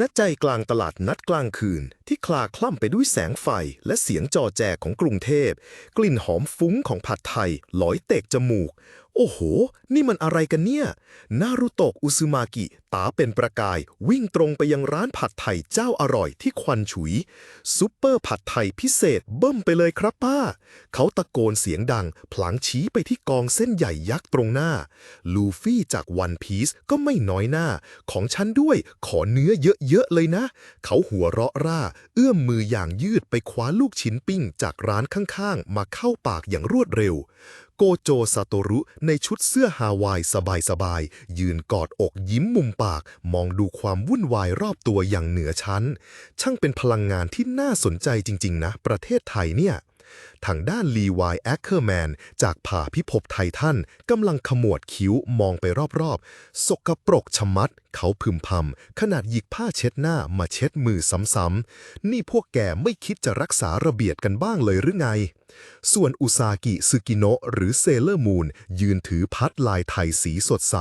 ณใจกลางตลาดนัดกลางคืน ที่คลาคล่ำไปด้วยแสงไฟและเสียงจอแจของกรุงเทพ กลิ่นหอมฟุ้งของผัดไทยลอยเตกจมูก โอ้โห นี่มันอะไรกันเนี่ยนารุโตะอุซึมากิ ตาเป็นประกาย วิ่งตรงไปยังร้านผัดไทยเจ้าอร่อยที่ควันฉุย ซุปเปอร์ผัดไทยพิเศษเบิ้มไปเลยครับป้า เขาตะโกนเสียงดัง พลางชี้ไปที่กองเส้นใหญ่ยักษ์ตรงหน้า ลูฟี่จากวันพีซก็ไม่น้อยหน้า ของฉันด้วยขอเนื้อเยอะๆเลยนะ เขาหัวเราะร่าเอื้อมมืออย่างยืดไปคว้าลูกชิ้นปิ้งจากร้านข้างๆ มาเข้าปากอย่างรวดเร็ว โกโจซาโตรุในชุดเสื้อฮาวายสบายๆ ยืนกอดอกยิ้มมุมปาก มองดูความวุ่นวายรอบตัวอย่างเหนือชั้น ช่างเป็นพลังงานที่น่าสนใจจริงๆนะ ประเทศไทยเนี่ย ทางด้านลีวายแอคเคอร์แมนจากผ่าพิภพไททันกำลังขมวดคิ้วมองไปรอบๆ สกปรกชะมัด เขาพึมพำขนาดหยิกผ้าเช็ดหน้ามาเช็ดมือซ้ำๆ นี่พวกแกไม่คิดจะรักษาระเบียดกันบ้างเลยหรือไง ส่วนอุซากิซึกิโนะหรือเซเลอร์มูนยืนถือพัดลายไทยสีสดใส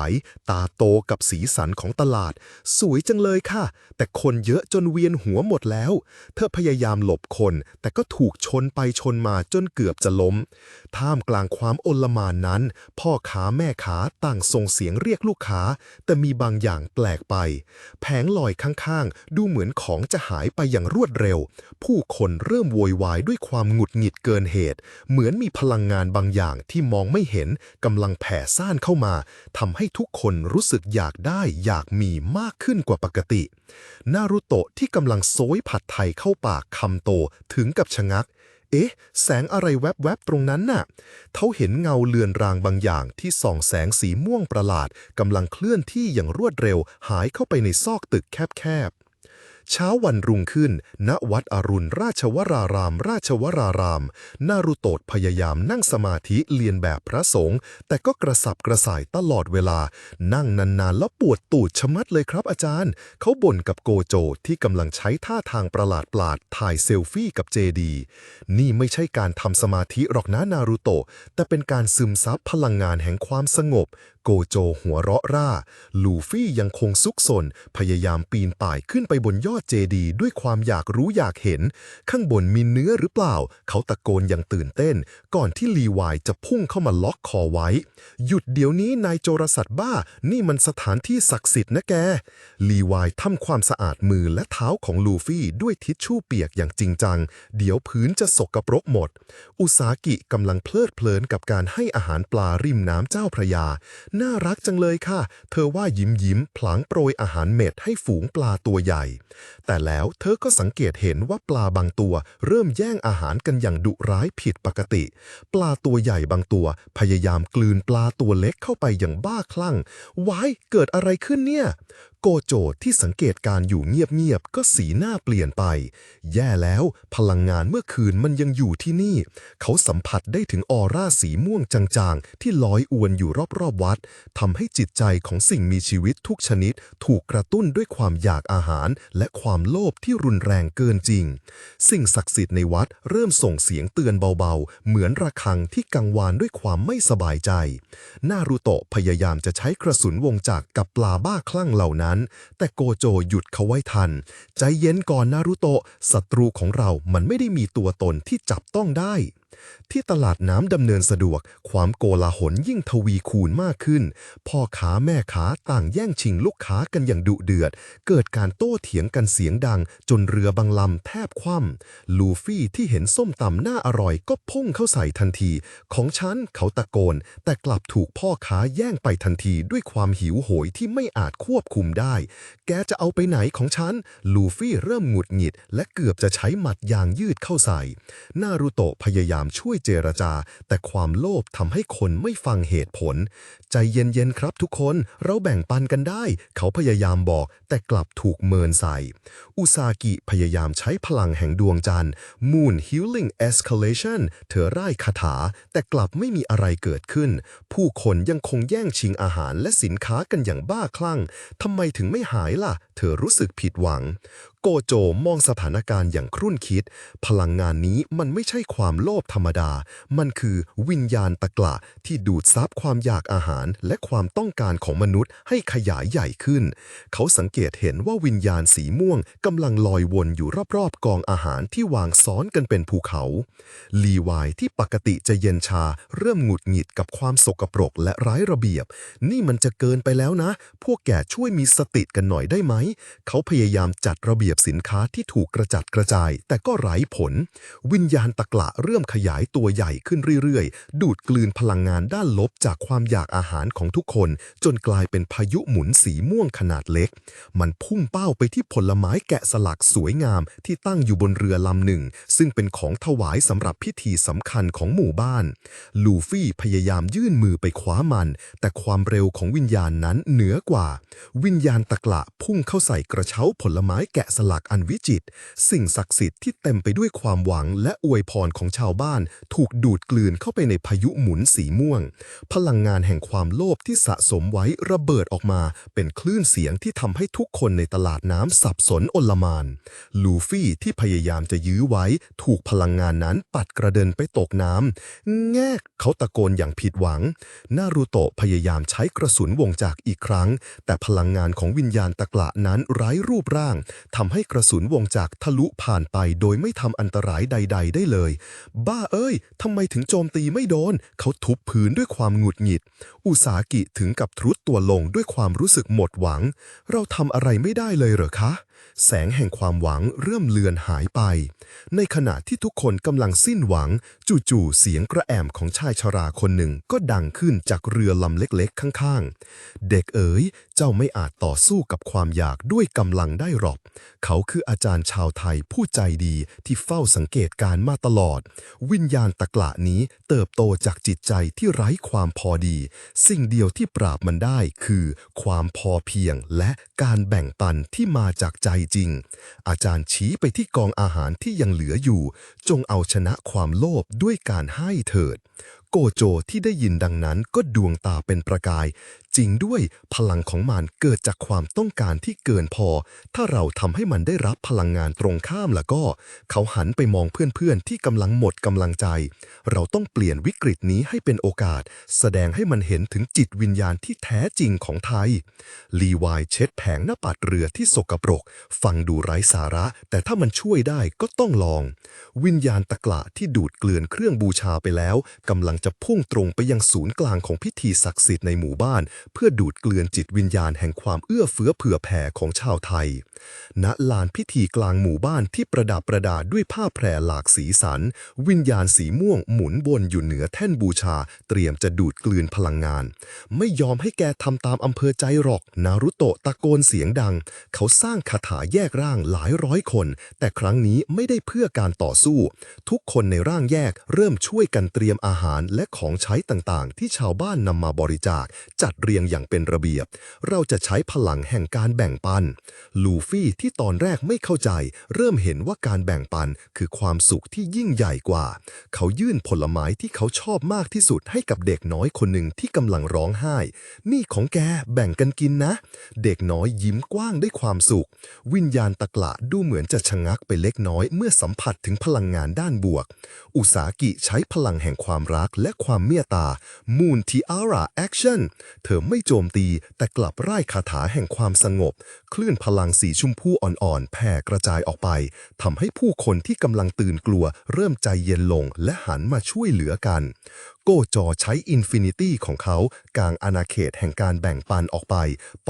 ตาโตกับสีสันของตลาด สวยจังเลยค่ะ แต่คนเยอะจนเวียนหัวหมดแล้ว เธอพยายามหลบคน แต่ก็ถูกชนไปชนมาจนเกือบจะล้ม ท่ามกลางความโอลมานนั้น พ่อค้าแม่ค้าต่างส่งเสียงเรียกลูกค้า แต่มีบางอย่างแปลกไป แผงลอยข้างๆ ดูเหมือนของจะหายไปอย่างรวดเร็ว ผู้คนเริ่มโวยวายด้วยความหงุดหงิดเกินเหตุเหมือนมีพลังงานบางอย่างที่มองไม่เห็นกำลังแผ่ซ่านเข้ามาทำให้ทุกคนรู้สึกอยากได้อยากมีมากขึ้นกว่าปกติ นารุโตะที่กำลังโซยผัดไทยเข้าปากคำโตถึงกับชะงัก เอ๊ะ แสงอะไรแวบๆตรงนั้นน่ะเขาเห็นเงาเลือนรางบางอย่างที่ส่องแสงสีม่วงประหลาดกำลังเคลื่อนที่อย่างรวดเร็วหายเข้าไปในซอกตึกแคบๆ เช้าวันรุ่งขึ้น ณวัดอรุณราชวราราม ราชวราราม นารุโตะพยายามนั่งสมาธิเรียนแบบพระสงฆ์แต่ก็กระสับกระส่ายตลอดเวลา นั่งนานๆ แล้วปวดตูดชะมัดเลยครับอาจารย์ เขาบ่นกับโกโจที่กำลังใช้ท่าทางประหลาดปลาดถ่ายเซลฟี่กับเจดี นี่ไม่ใช่การทำสมาธิหรอกนะนารุโตะแต่เป็นการซึมซับพลังงานแห่งความสงบ โกโจหัวเราะร่า ลูฟี่ยังคงซุกซนพยายามปีนป่ายขึ้นไปบนยอดเจดีย์ด้วยความอยากรู้อยากเห็น ข้างบนมีเนื้อหรือเปล่า เขาตะโกนอย่างตื่นเต้น ก่อนที่ลีวายจะพุ่งเข้ามาล็อกคอไว้ หยุดเดี๋ยวนี้นายโจรสัตว์บ้า นี่มันสถานที่ศักดิ์สิทธิ์นะแก ลีวายทำความสะอาดมือและเท้าของลูฟี่ด้วยทิชชู่เปียกอย่างจริงจัง เดี๋ยวพื้นจะสกปรกหมด อุสากิกำลังเพลิดเพลินกับการให้อาหารปลาริมน้ำเจ้าพระยาน่ารักจังเลยค่ะ เธอว่ายิ้มยิ้มพลางโปรยอาหารเม็ดให้ฝูงปลาตัวใหญ่ แต่แล้วเธอก็สังเกตเห็นว่าปลาบางตัว เริ่มแย่งอาหารกันอย่างดุร้ายผิดปกติ ปลาตัวใหญ่บางตัว พยายามกลืนปลาตัวเล็กเข้าไปอย่างบ้าคลั่งว้าย เกิดอะไรขึ้นเนี่ย โกโจที่สังเกตการอยู่เงียบๆก็สีหน้าเปลี่ยนไป แย่แล้วพลังงานเมื่อคืนมันยังอยู่ที่นี่ เขาสัมผัสได้ถึงออร่าสีม่วงจางๆ ที่ลอยอวนอยู่รอบๆวัดทำให้จิตใจของสิ่งมีชีวิตทุกชนิด ถูกกระตุ้นด้วยความอยากอาหาร และความโลภที่รุนแรงเกินจริง สิ่งศักดิ์สิทธิ์ในวัดเริ่มส่งเสียงเตือนเบาๆ เหมือนระฆังที่กังวานด้วยความไม่สบายใจ นารูโตะพยายามจะใช้กระสุนวงจักกับปลาบ้าคลั่งเหล่านั้นแต่โกโจหยุดเขาไว้ทัน ใจเย็นก่อนนารูโตะศัตรูของเรามันไม่ได้มีตัวตนที่จับต้องได้ ที่ตลาดน้ำดำเนินสะดวก ความโกลาหลยิ่งทวีคูณมากขึ้น พ่อค้าแม่ค้าต่างแย่งชิงลูกค้ากันอย่างดุเดือด เกิดการโต้เถียงกันเสียงดัง จนเรือบางลำแทบคว่ำลูฟี่ที่เห็นส้มตำน่าอร่อยก็พุ่งเข้าใส่ทันที ของฉันเขาตะโกน แต่กลับถูกพ่อค้าแย่งไปทันทีด้วยความหิวโหยที่ไม่อาจควบคุมได้ แกจะเอาไปไหนของฉัน ลูฟี่เริ่มหงุดหงิด และเกือบจะใช้หมัดยางยืดเข้าใส่นารูโตะพยายามช่วยเจรจา แต่ความโลภทำให้คนไม่ฟังเหตุผล ใจเย็นๆครับทุกคนเราแบ่งปันกันได้ เขาพยายามบอก แต่กลับถูกเมินใส่ อุซากิพยายามใช้พลังแห่งดวงจันทร์ Moon Healing Escalation เธอร่ายคาถา แต่กลับไม่มีอะไรเกิดขึ้น ผู้คนยังคงแย่งชิงอาหารและสินค้ากันอย่างบ้าคลั่งทำไมถึงไม่หายล่ะ เธอรู้สึกผิดหวัง โกโจมองสถานการณ์อย่างครุ่นคิด พลังงานนี้มันไม่ใช่ความโลภธรรมดา มันคือวิญญาณตะกละที่ดูดซับความอยากอาหารและความต้องการของมนุษย์ให้ขยายใหญ่ขึ้น เขาสังเกตเห็นว่าวิญญาณสีม่วงกำลังลอยวนอยู่รอบๆกองอาหารที่วางซ้อนกันเป็นภูเขา ลีวายที่ปกติจะเย็นชาเริ่มหงุดหงิดกับความสกปรกและไร้ระเบียบ นี่มันจะเกินไปแล้วนะ พวกแกช่วยมีสติกันหน่อยได้ไหม เขาพยายามจัดระเบียบบสินค้าที่ถูกกระจัดกระจาย แต่ก็ไร้ผล วิญญาณตะกละเริ่มขยายตัวใหญ่ขึ้นเรื่อยๆ ดูดกลืนพลังงานด้านลบจากความอยากอาหารของทุกคน จนกลายเป็นพายุหมุนสีม่วงขนาดเล็ก มันพุ่งเป้าไปที่ผลไม้แกะสลักสวยงามที่ตั้งอยู่บนเรือลำหนึ่ง ซึ่งเป็นของถวายสำหรับพิธีสำคัญของหมู่บ้าน ลูฟี่พยายามยื่นมือไปคว้ามัน แต่ความเร็วของวิญญาณนั้นเหนือกว่า วิญญาณตะกละพุ่งเข้าใส่กระเช้าผลไม้แกะสลักอันวิจิตรสิ่งศักดิ์สิทธิ์ที่เต็มไปด้วยความหวังและอวยพรของชาวบ้าน ถูกดูดกลืนเข้าไปในพายุหมุนสีม่วง พลังงานแห่งความโลภที่สะสมไว้ระเบิดออกมา เป็นคลื่นเสียงที่ทำให้ทุกคนในตลาดน้ำสับสนอลมาน ลูฟี่ที่พยายามจะยื้อไว้ ถูกพลังงานนั้นปัดกระเด็นไปตกน้ำแง่เขาตะโกนอย่างผิดหวัง นารูโตะพยายามใช้กระสุนวงจากอีกครั้ง แต่พลังงานของวิญญาณตะกละนั้นไร้รูปร่างทำให้กระสุนวงจากทะลุผ่านไปโดยไม่ทำอันตรายใด ๆ ได้เลย บ้าเอ้ยทำไมถึงโจมตีไม่โดน เขาทุบพื้นด้วยความหงุดหงิด อุสากิถึงกับทรุดตัวลงด้วยความรู้สึกหมดหวัง เราทำอะไรไม่ได้เลยเหรอคะ แสงแห่งความหวังเริ่มเลือนหายไป ในขณะที่ทุกคนกำลังสิ้นหวัง จู่ๆเสียงกระแอมของชายชราคนหนึ่งก็ดังขึ้นจากเรือลำเล็กๆ ข้างๆ เด็กเอ๋ย เจ้าไม่อาจต่อสู้กับความอยากด้วยกำลังได้หรอก เขาคืออาจารย์ชาวไทยผู้ใจดีที่เฝ้าสังเกตการมาตลอด วิญญาณตะกละนี้เติบโตจากจิตใจที่ไร้ความพอดี สิ่งเดียวที่ปราบมันได้คือ ความพอเพียงและการแบ่งปันที่มาจากใจจริง อาจารย์ชี้ไปที่กองอาหารที่ยังเหลืออยู่ จงเอาชนะความโลภด้วยการให้เถิดโกโจที่ได้ยินดังนั้นก็ดวงตาเป็นประกาย จริงด้วยพลังของมันเกิดจากความต้องการที่เกินพอ ถ้าเราทำให้มันได้รับพลังงานตรงข้ามแล้วก็ เขาหันไปมองเพื่อนๆ ที่กำลังหมดกำลังใจ เราต้องเปลี่ยนวิกฤตนี้ให้เป็นโอกาส แสดงให้มันเห็นถึงจิตวิญญาณที่แท้จริงของไทย ลีวายเช็ดแผงหน้าปัดเรือที่สกปรก ฟังดูไร้สาระ แต่ถ้ามันช่วยได้ก็ต้องลอง วิญญาณตะกละที่ดูดเกลื่อนเครื่องบูชาไปแล้วกำลังจะพุ่งตรงไปยังศูนย์กลางของพิธีศักดิ์สิทธิ์ในหมู่บ้าน เพื่อดูดเกลื่อนจิตวิญญาณแห่งความเอื้อเฟื้อเผื่อแผ่ของชาวไทย ณ ลานพิธีกลางหมู่บ้านที่ประดับประดาด้วยผ้าแพรหลากสีสัน วิญญาณสีม่วงหมุนวนอยู่เหนือแท่นบูชา เตรียมจะดูดกลืนพลังงาน ไม่ยอมให้แกทำตามอำเภอใจหรอก นารุโตะตะโกนเสียงดัง เขาสร้างคาถาแยกร่างหลายร้อยคน แต่ครั้งนี้ไม่ได้เพื่อการต่อสู้ ทุกคนในร่างแยกเริ่มช่วยกันเตรียมอาหารและของใช้ต่างๆ ที่ชาวบ้านนำมาบริจาค จัดเรียงอย่างเป็นระเบียบ เราจะใช้พลังแห่งการแบ่งปัน ลูฟี่ที่ตอนแรกไม่เข้าใจ เริ่มเห็นว่าการแบ่งปันคือความสุขที่ยิ่งใหญ่กว่า เขายื่นผลไม้ที่เขาชอบมากที่สุดให้กับเด็กน้อยคนหนึ่งที่กำลังร้องไห้ นี่ของแกแบ่งกันกินนะ เด็กน้อยยิ้มกว้างด้วยความสุข วิญญาณตะกละดูเหมือนจะชะงักไปเล็กน้อยเมื่อสัมผัสถึงพลังงานด้านบวก อุสากิใช้พลังแห่งความรักและความเมตตา Moon Tiara Action เธอไม่โจมตีแต่กลับไร้คาถาแห่งความสงบ คลื่นพลังสีชมพูอ่อนๆ แผ่กระจายออกไปทำให้ผู้คนที่กำลังตื่นกลัว เริ่มใจเย็นลงและหันมาช่วยเหลือกัน โกจอใช้อินฟินิตี้ของเขากางอาณาเขตแห่งการแบ่งปันออกไป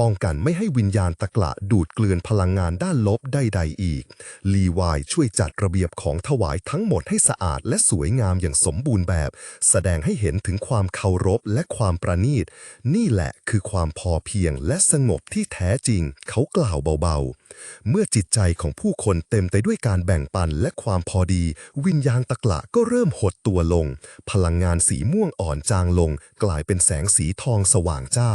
ป้องกันไม่ให้วิญญาณตะกละดูดเกลือนพลังงานด้านลบใดๆอีก ลีวายช่วยจัดระเบียบของถวายทั้งหมดให้สะอาดและสวยงามอย่างสมบูรณ์แบบ แสดงให้เห็นถึงความเคารพและความประณีต นี่แหละคือความพอเพียงและสงบที่แท้จริง เขากล่าวเบาๆ เมื่อจิตใจของผู้คนเต็มไปด้วยการแบ่งปันและความพอดี วิญญาณตะกละก็เริ่มหดตัวลง พลังงานสีม่วงอ่อนจางลง กลายเป็นแสงสีทองสว่างจ้า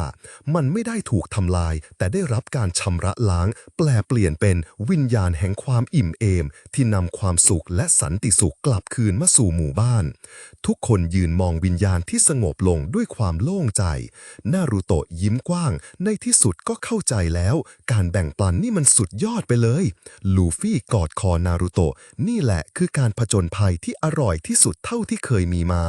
มันไม่ได้ถูกทำลาย แต่ได้รับการชำระล้าง แปลเปลี่ยนเป็นวิญญาณแห่งความอิ่มเอม ที่นำความสุขและสันติสุขกลับคืนมาสู่หมู่บ้าน ทุกคนยืนมองวิญญาณที่สงบลงด้วยความโล่งใจนารูโตะยิ้มกว้าง ในที่สุดก็เข้าใจแล้ว การการแบ่งปันนี่มันสุดยอดไปเลย ลูฟี่กอดคอนารูโตะนี่แหละคือการผจญภัยที่อร่อยที่สุดเท่าที่เคยมีมา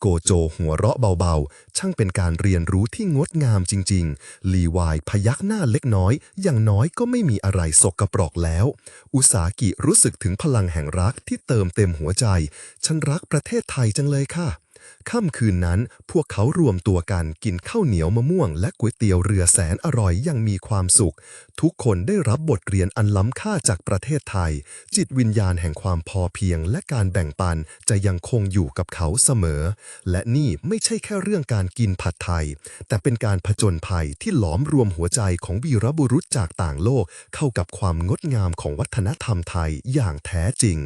โกโจหัวเราะเบาๆ ช่างเป็นการเรียนรู้ที่งดงามจริงๆ ลีวายพยักหน้าเล็กน้อย อย่างน้อยก็ไม่มีอะไรสกปรกแล้ว อุสากิรู้สึกถึงพลังแห่งรักที่เติมเต็มหัวใจ ฉันรักประเทศไทยจังเลยค่ะ ค่ำคืนนั้นพวกเขารวมตัวกันกินข้าวเหนียวมะม่วง และก๋วยเตี๋ยวเรือแสนอร่อยอยังมีความสุข ทุกคนได้รับบทเรียนอันล้ำค่าจากประเทศไทย จิตวิญญาณแห่งความพอเพียง และการแบ่งปันจะยังคงอยู่กับเขาเสมอ และนี่ไม่ใช่แค่เรื่องการกินผัดไทย แต่เป็นการผจญภัยที่หลอมรวมหัวใจของวีรบุรุษจากต่างโลก เข้ากับความงดงามของวัฒนธรรมไทยอย่างแท้จริง